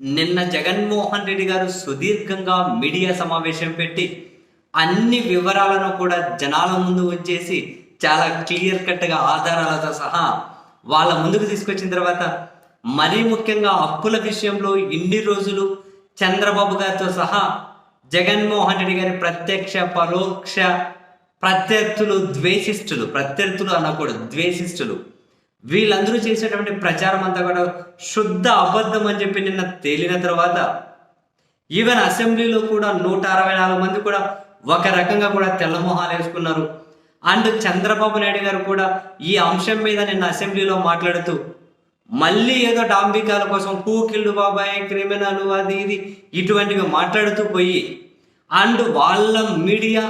నిన్న జగన్మోహన్ రెడ్డి గారు సుదీర్ఘంగా మీడియా సమావేశం పెట్టి అన్ని వివరాలను కూడా జనాల ముందు వచ్చేసి చాలా క్లియర్ కట్గా ఆధారాలతో సహా వాళ్ళ ముందుకు తీసుకొచ్చిన తర్వాత మరీ ముఖ్యంగా అప్పుల విషయంలో ఇన్ని రోజులు చంద్రబాబు గారితో సహా జగన్మోహన్ రెడ్డి గారి ప్రత్యక్ష పరోక్ష ప్రత్యర్థులు ద్వేషిస్తులు ప్రత్యర్థులు అనకూడదు ద్వేషిస్తులు వీళ్ళందరూ చేసేటువంటి ప్రచారం అంతా కూడా శుద్ధ అబద్ధం అని చెప్పి నిన్న తేలిన తర్వాత ఈవెన్ అసెంబ్లీలో కూడా నూట అరవై నాలుగు మంది కూడా ఒక రకంగా కూడా తెల్లమొహాలు వేసుకున్నారు. అండ్ చంద్రబాబు నాయుడు గారు కూడా ఈ అంశం మీద నిన్న అసెంబ్లీలో మాట్లాడుతూ మళ్ళీ ఏదో డాంబికాల కోసం కూకిళ్ళు బాబాయ్ క్రిమినల్ అది ఇది ఇటువంటివి మాట్లాడుతూ పోయి అండ్ వాళ్ళ మీడియా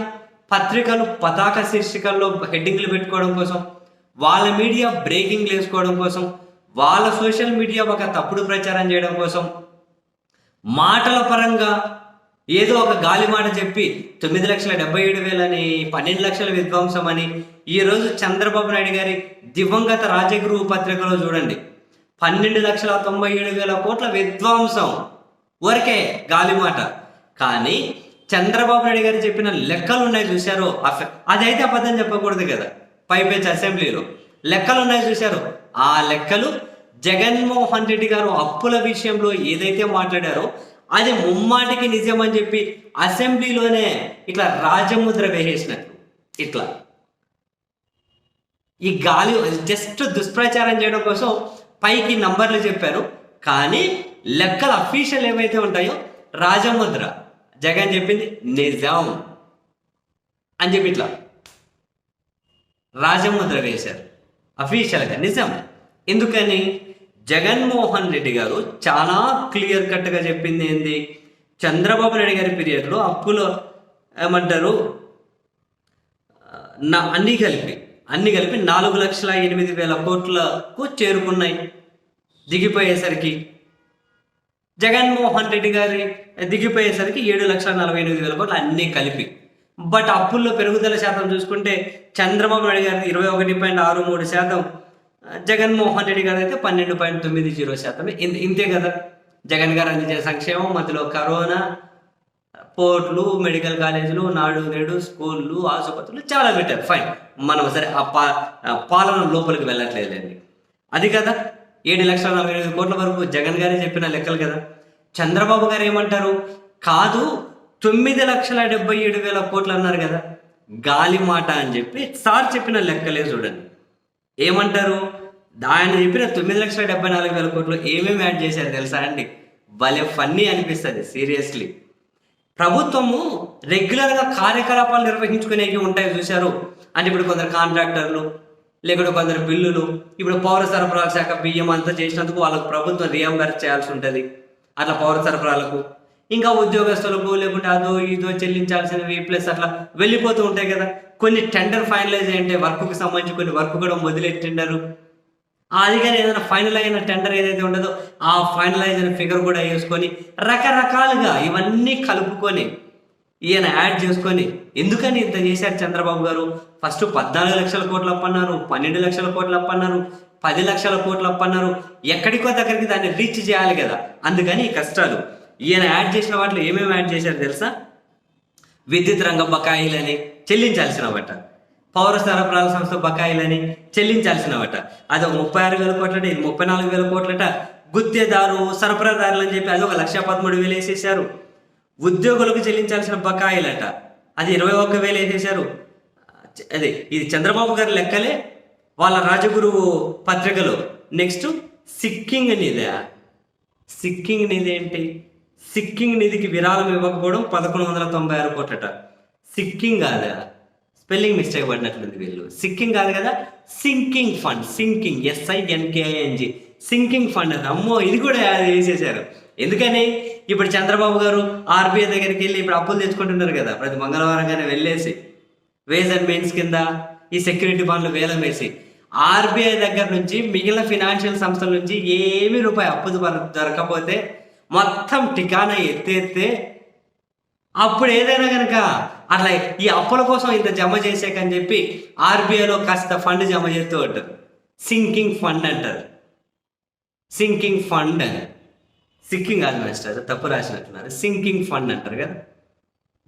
పత్రికలు పతాక శీర్షికల్లో హెడ్డింగ్లు పెట్టుకోవడం కోసం వాళ్ళ మీడియా బ్రేకింగ్ వేసుకోవడం కోసం వాళ్ళ సోషల్ మీడియా ఒక తప్పుడు ప్రచారం చేయడం కోసం మాటల పరంగా ఏదో ఒక గాలి మాట చెప్పి తొమ్మిది లక్షల డెబ్బై ఏడు వేలని పన్నెండు లక్షల విధ్వంసం అని ఈరోజు చంద్రబాబు నాయుడు గారి దివంగత రాజగురు పత్రికలో చూడండి. పన్నెండు లక్షల తొంభై ఏడు వేల కోట్ల విధ్వంసం. ఊరికే గాలి మాట. కానీ చంద్రబాబు నాయుడు గారు చెప్పిన లెక్కలు ఉన్నాయి చూశారో అదైతే అబద్ధం చెప్పకూడదు కదా. పైపెచ్ అసెంబ్లీలో. లెక్కలు ఉన్నాయి చూశారు. ఆ లెక్కలు జగన్మోహన్ రెడ్డి గారు అప్పుల విషయంలో ఏదైతే మాట్లాడారో అది ముమ్మాటికి నిజమని అని చెప్పి అసెంబ్లీలోనే ఇట్లా రాజముద్ర వేసేసినట్టు. ఇట్లా. ఈ గాలి జస్ట్ దుష్ప్రచారం చేయడం కోసం పైకి నంబర్లు చెప్పారు. కానీ లెక్కలు అఫీషియల్ ఏవైతే ఉంటాయో రాజముద్ర. జగన్ చెప్పింది నిజం అని చెప్పి ఇట్లా. రాజముద్ర వేశారు అఫీషియల్గా నిజం. ఎందుకని? జగన్మోహన్ రెడ్డి గారు చాలా క్లియర్ కట్గా చెప్పింది ఏంది? చంద్రబాబు నాయుడు గారి పీరియడ్లో అప్పులో ఏమంటారు? నా అన్నీ కలిపి అన్నీ కలిపి నాలుగు లక్షల ఎనిమిది వేల కోట్లకు చేరుకున్నాయి. దిగిపోయేసరికి జగన్మోహన్ రెడ్డి గారి దిగిపోయేసరికి ఏడు లక్షల నలభై ఎనిమిది వేల కోట్లు అన్నీ కలిపి. బట్ అప్పుల్లో పెరుగుదల శాతం చూసుకుంటే చంద్రబాబు నాయుడు గారి ఇరవై ఒకటి పాయింట్ ఆరు మూడు శాతం జగన్మోహన్ రెడ్డి గారు అయితే పన్నెండు పాయింట్ తొమ్మిది జీరో శాతం ఇన్- ఇంతే కదా? జగన్ గారు అందించే సంక్షేమం మధ్యలో కరోనా పోర్ట్లు మెడికల్ కాలేజీలు నాడు నేడు స్కూళ్ళు ఆసుపత్రులు చాలా పెట్టారు. ఫైన్. మనం సరే ఆ పా పాలన లోపలికి వెళ్ళట్లేదండి అది కదా? ఏడు లక్షల నలభై ఐదు కోట్ల వరకు జగన్ గారే చెప్పిన లెక్కలు కదా? చంద్రబాబు గారు ఏమంటారు? కాదు తొమ్మిది లక్షల డెబ్బై ఏడు వేల కోట్లు అన్నారు కదా. గాలి మాట అని చెప్పి సార్ చెప్పిన లెక్కలే చూడండి. ఏమంటారు? ఆయన చెప్పిన తొమ్మిది లక్షల డెబ్బై నాలుగు వేల కోట్లు ఏమేమి యాడ్ చేశారు తెలుసా అండి? భలే ఫన్నీ అనిపిస్తుంది సీరియస్లీ. ప్రభుత్వము రెగ్యులర్గా కార్యకలాపాలు నిర్వహించుకునేవి ఉంటాయి చూశారు. అంటే ఇప్పుడు కొందరు కాంట్రాక్టర్లు లేకుంటే కొందరు బిల్లులు ఇప్పుడు పౌర సరఫరాల శాఖ బియ్యం అంతా చేసినందుకు వాళ్ళకు ప్రభుత్వం రియంబర్స్ చేయాల్సి ఉంటుంది. అట్లా పౌర సరఫరాలకు ఇంకా ఉద్యోగస్తులకు లేకుంటే అదో ఇదో చెల్లించాల్సినవి ప్లస్ అట్లా వెళ్ళిపోతూ ఉంటాయి కదా. కొన్ని టెండర్ ఫైనలైజ్ అంటే వర్క్కి సంబంధించి కొన్ని వర్క్ కూడా మొదలెట్టిండారు అది కానీ ఏదైనా ఫైనల్ అయిన టెండర్ ఏదైతే ఉండదో ఆ ఫైనలైజ్ అయిన ఫిగర్ కూడా వేసుకొని రకరకాలుగా ఇవన్నీ కలుపుకొని ఈయన యాడ్ చేసుకొని ఎందుకని ఇంత చేశారు చంద్రబాబు గారు? ఫస్ట్ పద్నాలుగు లక్షల కోట్లు అప్పన్నారు పన్నెండు లక్షల కోట్లు అప్పన్నారు పది లక్షల కోట్లు అప్పన్నారు. ఎక్కడికో దగ్గరికి దాన్ని రీచ్ చేయాలి కదా. అందుకని ఈ కష్టాలు. ఈయన యాడ్ చేసిన వాటిలో ఏమేమి యాడ్ చేశారు తెలుసా? విద్యుత్ రంగ బకాయిలని చెల్లించాల్సిన వాట. పౌర సరఫరాల సంస్థ బకాయిలని చెల్లించాల్సినవట అది ఒక ముప్పై ఆరు వేల కోట్లట ఇది ముప్పై నాలుగు వేల కోట్లట. గుత్తేదారు సరఫరాదారులు అని చెప్పి అది ఒక లక్ష పదమూడు వేలు వేసేసారు ఉద్యోగులకు చెల్లించాల్సిన బకాయిలట. అది ఇరవై ఒక్క వేలు వేసేసారు అదే ఇది చంద్రబాబు గారి లెక్కలే. వాళ్ళ రాజగురువు పత్రికలో. నెక్స్ట్ సిక్కింగ్ నీదే సిక్కింగ్ నిధి ఏంటి? సిక్కింగ్ నిధికి విరాళం ఇవ్వకపోవడం పదకొండు వందల తొంభై ఆరు కోట్లట. సిక్కింగ్ కాదా? స్పెల్లింగ్ మిస్టేక్ పడినట్లుంది వీళ్ళు. సిక్కింగ్ కాదు కదా? Sinking fund. Sinking. ఎస్ఐఎన్కేఐఎన్జి sinking fund అది అమ్మో ఇది కూడా వేసేసారు ఎందుకని? ఇప్పుడు చంద్రబాబు గారు ఆర్బీఐ దగ్గరికి వెళ్ళి ఇప్పుడు అప్పులు తెచ్చుకుంటున్నారు కదా. ప్రతి మంగళవారం కానీ వెళ్ళేసి వేజ్ అండ్ మెయిన్స్ కింద ఈ సెక్యూరిటీ బాండ్లు వేలం వేసి ఆర్బీఐ దగ్గర నుంచి మిగిలిన ఫినాన్షియల్ సంస్థల నుంచి ఏమి రూపాయి అప్పు దొరకపోతే మొత్తం టికానా ఎత్తేస్తే అప్పుడు ఏదైనా కనుక అట్లా ఈ అప్పుల కోసం ఇంత జమ చేసాకని చెప్పి ఆర్బీఐలో కాస్త ఫండ్ జమ చేస్తూ ఉంటారు సింకింగ్ ఫండ్ అంటారు సింకింగ్ ఫండ్ అని. సిక్కింగ్ కాదు మాస్టర్ తప్పు రాసినట్టున్నారు. సింకింగ్ ఫండ్ అంటారు కదా.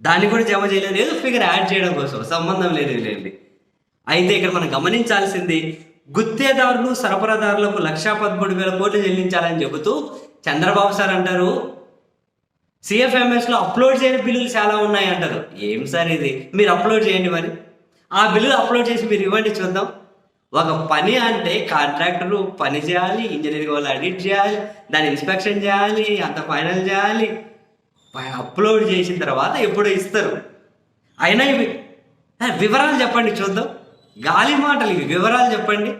దాన్ని కూడా జమ చేయలేదు. ఏదో ఫిగర్ యాడ్ చేయడం కోసం. సంబంధం లేదు లేండి అయితే ఇక్కడ మనం గమనించాల్సింది గుత్తేదారులు సరఫరాదారులకు లక్షా పదమూడు వేల కోట్లు చెల్లించాలని చెబుతూ చంద్రబాబు సార్ అంటారు. సిఎఫ్ఎంఎస్లో అప్లోడ్ చేయని బిల్లులు చాలా ఉన్నాయి అంటారు. ఏం సార్ ఇది? మీరు అప్లోడ్ చేయండి మరి. ఆ బిల్లులు అప్లోడ్ చేసి మీరు ఇవ్వండి చూద్దాం. ఒక పని అంటే కాంట్రాక్టర్ పని చేయాలి ఇంజనీరింగ్ వాళ్ళు ఎడిట్ చేయాలి దాన్ని ఇన్స్పెక్షన్ చేయాలి అంత ఫైనల్ చేయాలి. అప్లోడ్ చేసిన తర్వాత ఎప్పుడో ఇస్తారు. అయినా ఇవి వివరాలు చెప్పండి చూద్దాం. గాలి మాటలు ఇవి వివరాలు చెప్పండి.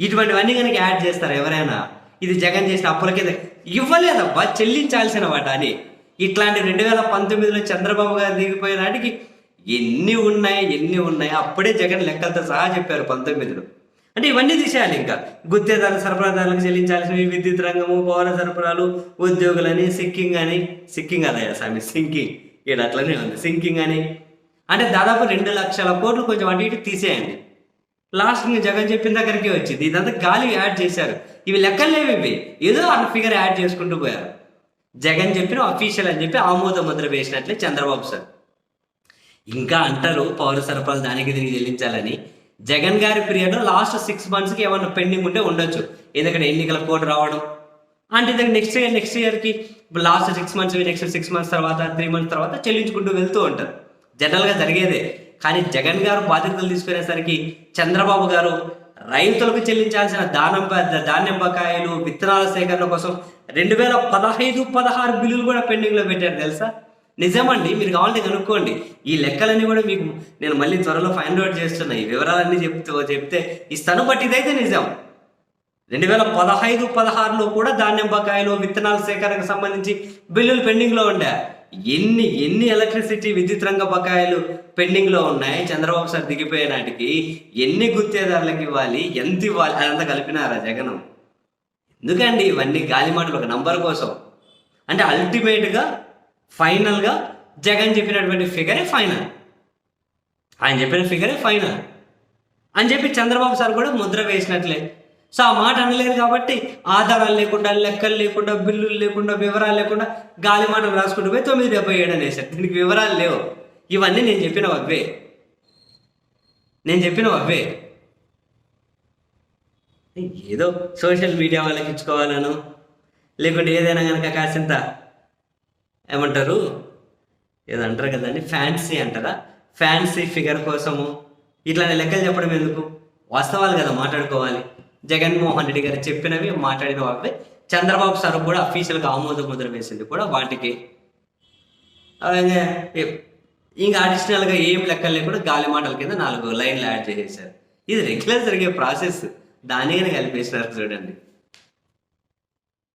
ఇటువంటివన్నీ కనుక యాడ్ చేస్తారు ఎవరైనా? ఇది జగన్ చేసిన అప్పుల కింద ఇవ్వలేదబ్బా చెల్లించాల్సిన వాటాని ఇట్లాంటి రెండు వేల పంతొమ్మిదిలో చంద్రబాబు గారు దిగిపోయే నాటికి ఎన్ని ఉన్నాయి ఎన్ని ఉన్నాయి అప్పుడే జగన్ లెక్కలతో సహా చెప్పారు పంతొమ్మిదిలో. అంటే ఇవన్నీ తీసేయాలి ఇంకా. గుత్తేదారు సరఫరాదారులకు చెల్లించాల్సినవి విద్యుత్ రంగము పౌర సరఫరాలు ఉద్యోగులని సిక్కింగ్ అని. సిక్కింగ్ అదయ్యా స్వామి సింకింగ్. ఇక్కడ అట్లనే ఉంది సింకింగ్ అని. అంటే దాదాపు రెండు లక్షల కోట్లు కొంచెం అటు ఇటు తీసేయండి. లాస్ట్ జగన్ చెప్పిన దగ్గరికి వచ్చింది. ఇదంతా గాలి యాడ్ చేశారు. ఇవి లెక్కలు లేవు ఇవి. ఏదో ఆ ఫిగర్ యాడ్ చేసుకుంటూ పోయారు. జగన్ చెప్పిన అఫీషియల్ అని చెప్పి ఆమోద ముద్ర వేసినట్లే చంద్రబాబు సార్. ఇంకా అంటారు పౌర సరఫరాలు దానికి దీనికి చెల్లించాలని. జగన్ గారి పీరియడ్ లాస్ట్ సిక్స్ మంత్స్కి ఏమన్నా పెండింగ్ ఉంటే ఉండొచ్చు. ఎందుకంటే ఎన్నికల కోడ్ రావడం. అంటే ఇది నెక్స్ట్ ఇయర్ నెక్స్ట్ ఇయర్కి last six months next six months తర్వాత త్రీ మంత్స్ తర్వాత చెల్లించుకుంటూ వెళ్తూ ఉంటారు. జనరల్గా జరిగేదే. కానీ జగన్ గారు బాధ్యతలు తీసుకునేసరికి చంద్రబాబు గారు రైతులకు చెల్లించాల్సిన దానం ధాన్యం బకాయిలు విత్తనాల సేకరణ కోసం రెండు వేల పదహైదు పదహారు బిల్లులు కూడా పెండింగ్లో పెట్టారు తెలుసా? నిజమండి మీరు కావాలంటే కనుక్కోండి. ఈ లెక్కలన్నీ కూడా మీకు నేను మళ్ళీ త్వరలో ఫైండ్ అవుట్ చేస్తున్నా. ఈ వివరాలన్నీ చెప్తూ చెప్తే ఇస్తాను బట్ ఇదైతే నిజం. రెండు వేల పదహైదు పదహారులో కూడా ధాన్యం బకాయిలు విత్తనాల సేకరణకు సంబంధించి బిల్లులు పెండింగ్లో ఉండే. ఎన్ని ఎన్ని ఎలక్ట్రిసిటీ విద్యుత్ రంగ బకాయిలు పెండింగ్లో ఉన్నాయి? చంద్రబాబు సార్ దిగిపోయే నాటికి ఎన్ని గుత్తేదారులకు ఇవ్వాలి? ఎంత ఇవ్వాలి? అదంతా కలిపినారా జగనం. ఎందుకండి ఇవన్నీ గాలి మాటలు ఒక నంబర్ కోసం? అంటే అల్టిమేట్గా ఫైనల్గా జగన్ చెప్పినటువంటి ఫిగరే ఫైనల్ ఆయన చెప్పిన ఫిగరే ఫైనల్ అని చెప్పి చంద్రబాబు సార్ కూడా ముద్ర వేసినట్లే. సో ఆ మాట అనలేదు కాబట్టి ఆధారాలు లేకుండా లెక్కలు లేకుండా బిల్లులు లేకుండా వివరాలు లేకుండా గాలి మాటలు రాసుకుంటూ పోయి తొమ్మిది డెబ్బై ఏడు అనేసారు దీనికి వివరాలు లేవు. ఇవన్నీ నేను చెప్పిన అవే. నేను చెప్పిన అవే. ఏదో సోషల్ మీడియా వాళ్ళకి ఇచ్చుకోవాలను లేకుంటే ఏదైనా కనుక కాసింత ఏమంటారు? ఏదో అంటారు కదండి ఫ్యాన్సీ అంటారా? ఫ్యాన్సీ ఫిగర్ కోసము. ఇట్లాంటి లెక్కలు చెప్పడం ఎందుకు? వాస్తవాలు కదా మాట్లాడుకోవాలి. జగన్మోహన్ రెడ్డి గారు చెప్పినవి మాట్లాడిన అవే. చంద్రబాబు సార్ కూడా అఫీషియల్గా ఆమోద ముద్ర వేసింది కూడా వాటికి. ఇంకా అడిషనల్గా ఏం లెక్కలు లేకుండా గాలి మాటల కింద నాలుగు లైన్లు యాడ్ చేసేసారు. ఇది రెగ్యులర్ జరిగే ప్రాసెస్ దానిగానే కలిపేసినారు చూడండి.